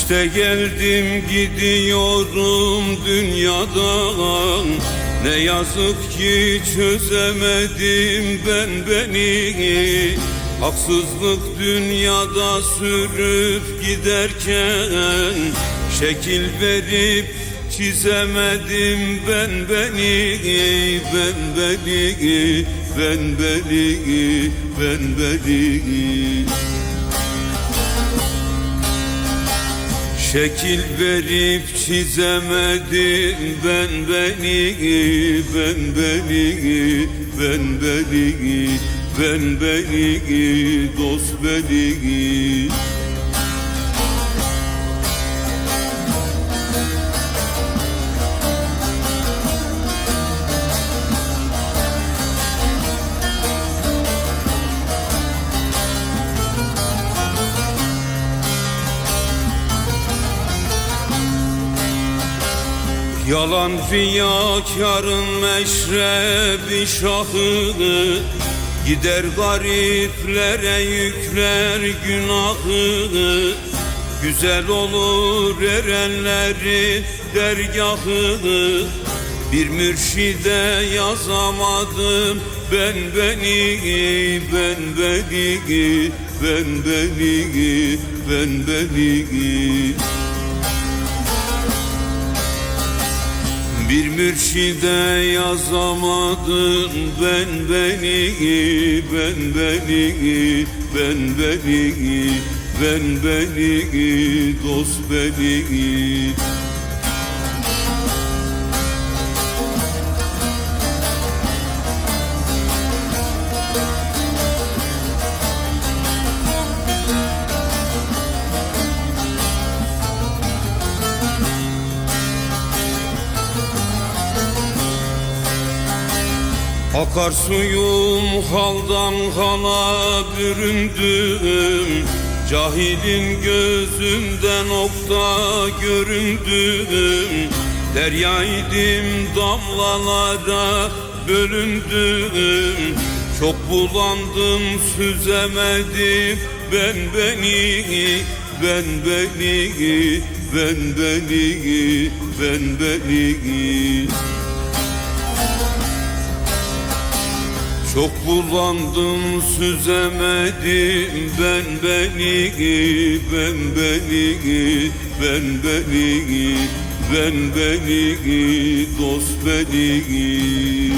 İşte geldim gidiyorum dünyadan. Ne yazık ki çözemedim ben beni. Haksızlık dünyada sürüp giderken Şekil verip çizemedim ben beni. Ben beni, ben beni, ben beni Şekil verip çizemedim ben beni, ben beni, ben beni, ben beni, dost beni. Yalan riyakarın meşrebi şahı Gider gariplere yükler günahı Güzel olur erenleri dergahı Bir mürşide yazamadım ben beni Ben beni, ben beni, ben beni Bir mürşide yazamadım ben beni, ben beni, ben beni, ben beni, dost beni. Akarsuyum haldan hala büründüm. Cahilin gözünden okta göründüm. Deryaydım damlalara bölündüm. Çok bulandım süzemedim. Ben beni Ben beni, ben beni, ben beni Çok bulandım süzemedim. Ben beni ben beni ben beni ben beni dost beni